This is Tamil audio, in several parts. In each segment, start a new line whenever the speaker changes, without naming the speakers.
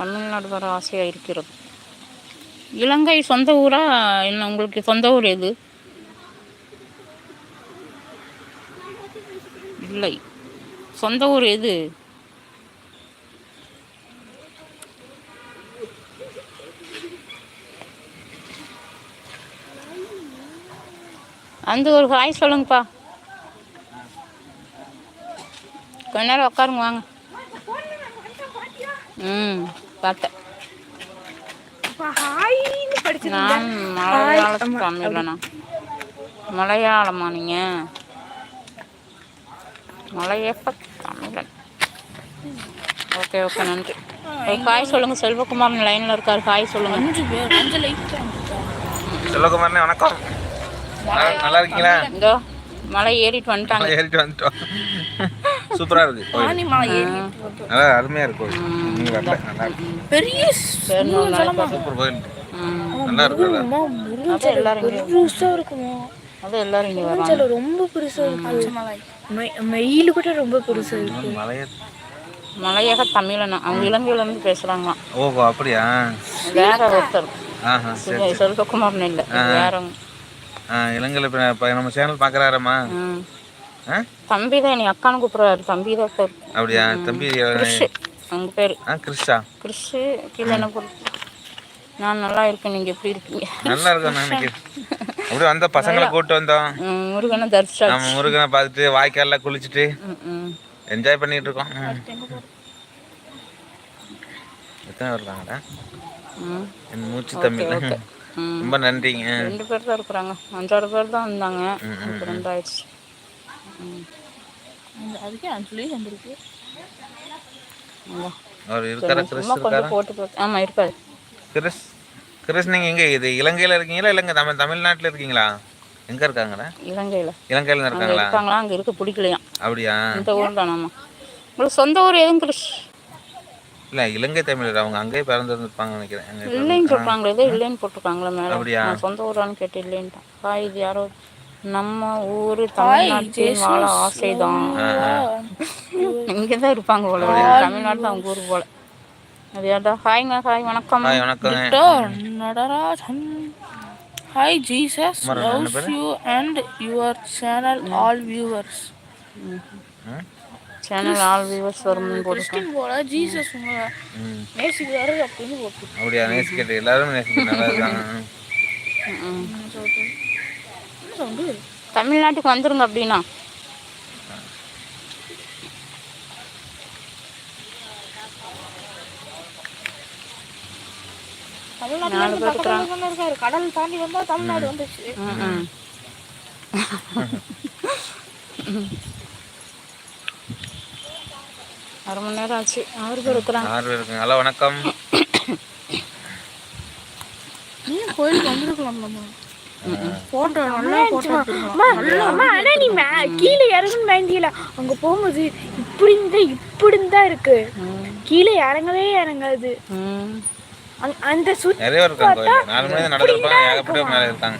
தமிழ்நாடு வர ஆசையாக இருக்கிறது. இலங்கை சொந்த ஊரா? என்ன உங்களுக்கு சொந்த ஊர் எது? இல்லை. சொந்த ஊர் எது? அந்த ஒரு ஹாய் சொல்லுங்கப்பா. கொஞ்ச நேரம் உட்காருங்க வாங்க. ம். பார்த்தேன் நான் மலையாள தமிழனா மலையாளமா நீங்க? மலையப்ப தமிழன். ஓகே ஓகே நன்றி. ஒரு ஹாய் சொல்லுங்க செல்வகுமார் லைன்ல இருக்காரு. ஹாய் சொல்லுங்க.
செல்வகுமாரனே வணக்கம். நல்லா- நல்லா இருக்கீங்களா?
இதோ மலை ஏறிட்டு வந்துட்டாங்க.
ஏறிட்டு வந்துட்டோம். சூப்பரா இருக்கு கோயில்.
ஆனி மலை ஏறி
நல்லா அருமையா இருக்கு கோயில். நீங்க வரல நல்லா இருக்கு.
பெரிய
சூப்பர் கோயில். நல்லா இருக்கு
எல்லாரும்
இருக்குமா?
அதான் எல்லாரும் இங்கே வராங்க.
ரொம்ப பெருசா இருக்கு. மெயில் கூட ரொம்ப பெருசா இருக்கு.
மலைய
மலையக தமிழனா. அவங்க இலங்கையிலேருந்து பேசுகிறாங்களாம்
ஓஹோ அப்படியா?
வேற ஒருத்தர்.
ஆஹா சரி
செல்வகுமார்னு இல்லை. வேறவங்க
இலங்கையில் இப்போ நம்ம சேனல் பார்க்குறாரம்மா
தம்பி தான் என்னை அக்கானு கூப்பிட்றாரு. தம்பி தான் பேர்
அப்படியா? தம்பி
கிறிஷு. அவங்க பேர்.
ஆ
கிறிஷு? கீழே என்ன போட்டு நான் நல்லா இருக்கேன். நீங்கள் எப்படி இருக்கீங்க?
நல்லா இருக்கும் நான் அப்படியே வந்த பசங்களை கூப்பிட்டு வந்தோம்.
முருகனை தரிசா
நம்ம முருகனை பார்த்துட்டு வாய்க்கால்ல குளிச்சுட்டு என்ஜாய் பண்ணிட்டு இருக்கோம். எத்தனை பேர் இருக்காங்கடா? என் மூச்சு
ம்.
ரொம்ப நன்றிங்க.
ரெண்டு பேர் தான் இருக்கிறாங்க. அஞ்சாறு பேர் தான் வந்தாங்க. இப்போ ரெண்டு ஆயிடுச்சு
அதுக்கே அஞ்சு வந்திருக்கு.
கிறிஸ்
போட்டு ஆமாம் இருக்காது
கிறிஸ் கிறிஸ் நீங்கள் எங்கே இது இலங்கையில் இருக்கீங்களா? இல்லைங்க தமிழ் தமிழ்நாட்டில் இருக்கீங்களா? எங்கே இருக்காங்கடா?
இலங்கையில்.
இலங்கையில் இருக்காங்களா?
இருக்காங்களா? அங்கே இருக்க பிடிக்கலையாம்
அப்படியா?
இந்த ஊர் தான் ஆமாம் உங்களுக்கு சொந்த ஊர் எதுவும் கிறிஷ்
இல்லை இலங்கை தமிழர் அவங்க அங்கேயே பிறந்திருந்துருப்பாங்க நினைக்கிறேன்.
இல்லைன்னு சொல்கிறாங்களே இல்லைன்னு போட்டிருக்காங்களே மேலே.
அப்படியா?
சொந்த ஊரான்னு கேட்டு இல்லைன்ட்டான். இது யாரோ? நம்ம ஊர் தமிழ்நாட்டில் வாழ ஆசைதான். இங்கே தான் இருப்பாங்க போல. தமிழ்நாடு தான் அவங்க ஊர் போல. அது யார்டா ஹாய்ங்க ஹாய் வணக்கம்.
ஹாய் வணக்கங்க
Natarajan. Hi Jesus. Loves you and your channel all viewers.
Channel all viewers போட்டு
கிறிஸ்டின் போல ஜீசஸ் உங்களை நேசிக்கிறாரு அப்படின்னு போட்டு
அப்படியா நேசிக்கிட்டு. எல்லாரும் நேசிக்கிட்டு நல்லா இருக்காங்க ம்.
என்ன சவுண்டு
தமிழ்நாட்டுக்கு வந்துருங்க அப்படின்னா.
கடல் தாண்டி வந்தா தமிழ்நாடு வந்துச்சு
அரை மணி நேரம் ஆச்சு. ஆறு பேர் இருக்கிறாங்க.
ஆறு பேர் இருக்குங்க. ஹலோ வணக்கம்.
கோயிலுக்கு வந்திருக்கலாம் நம்ம போட்டோ நல்லா போட்டோ அம்மா ஆனா நீ கீழே இறங்குன்னு பயந்தியில அங்க போகும்போது இப்படி இருந்தா இப்படி தான் இருக்கு. கீழே இறங்கவே இறங்காது. அந்த
நிறைய பேர் இருக்காங்க கோயில் நாலு மணி நேரம் நடந்திருப்பாங்க ஏகப்பட்ட மேலே இருக்காங்க.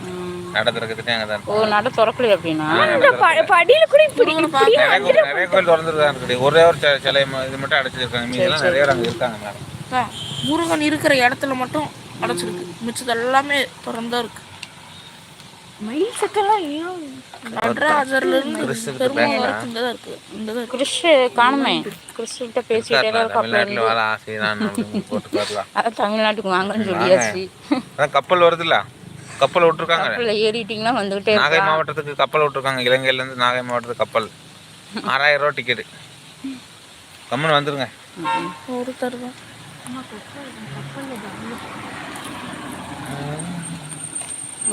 நடத்துறதுக்கிட்டே அங்கே தான்
ஓ நட திறக்கலையே அப்படின்னா?
படியில கூட இப்படி
நிறைய கோயில் இருக்குது. ஒரே ஒரு சிலை- இது மட்டும் அடைச்சிருக்காங்க. மீதெல்லாம் நிறைய பேர் அங்கே இருக்காங்க மேடம்
முருகன் இருக்கிற இடத்துல மட்டும் அடைச்சிருக்கு. மிச்சது எல்லாமே திறந்தா இருக்கு. மயில் சத்தெல்லாம் ஏன்? நடராஜர்ல இருந்து பெருமாள் இருக்கு
காணுமே. பேசிட்டே தான்
தமிழ்நாட்டில் ஆசை தான் போட்டு வரலாம்
அதான் தமிழ்நாட்டுக்கு வாங்கன்னு சொல்லியாச்சு.
அதான் கப்பல் வருதுல்ல? கப்பல் விட்டுருக்காங்க.
கப்பலில் ஏறிட்டிங்கன்னா வந்துகிட்டே
நாகை மாவட்டத்துக்கு கப்பல் விட்டுருக்காங்க. இலங்கையிலேருந்து நாகை மாவட்டத்துக்கு கப்பல். ஆறாயிரம் ரூபா டிக்கெட்டு கம்மன் வந்துருங்க.
ஒருத்தர் தான்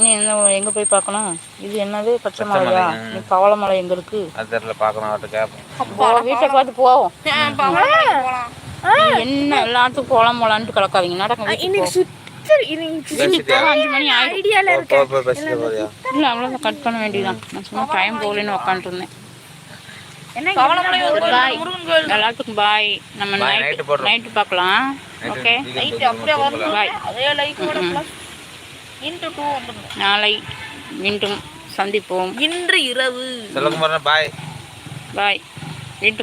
நீ என்ன எங்கே போய் பார்க்கணும்? இது என்னது? பச்சை மலையா? நீ பவளமலை எங்கே இருக்கு?
அது தெரியல பார்க்கணும் அவர்கிட்ட கேட்போம்
வீட்டை பார்த்து போவோம். நீ என்ன எல்லாத்துக்கும் போலாம் போலான்ட்டு கிடக்காதீங்க. நடக்க அஞ்சு மணி
ஐடியால
போறியா?
இல்லை அவ்வளோதான் கட் பண்ண வேண்டியதான் நான் சும்மா டைம் போகலன்னு உட்காந்துருந்தேன் எல்லாத்துக்கும் பாய் நம்ம
Bye,
நைட்டு. நைட்டு பார்க்கலாம். ஓகே பாய்
அதே லைக்கோட ப்ளஸ் இன்ட்டு டூ வந்துடும்
நாளை மீண்டும் சந்திப்போம்.
இன்று இரவு.
செல்லகுமாரன் பாய்.
பாய். வீட்டுக்கு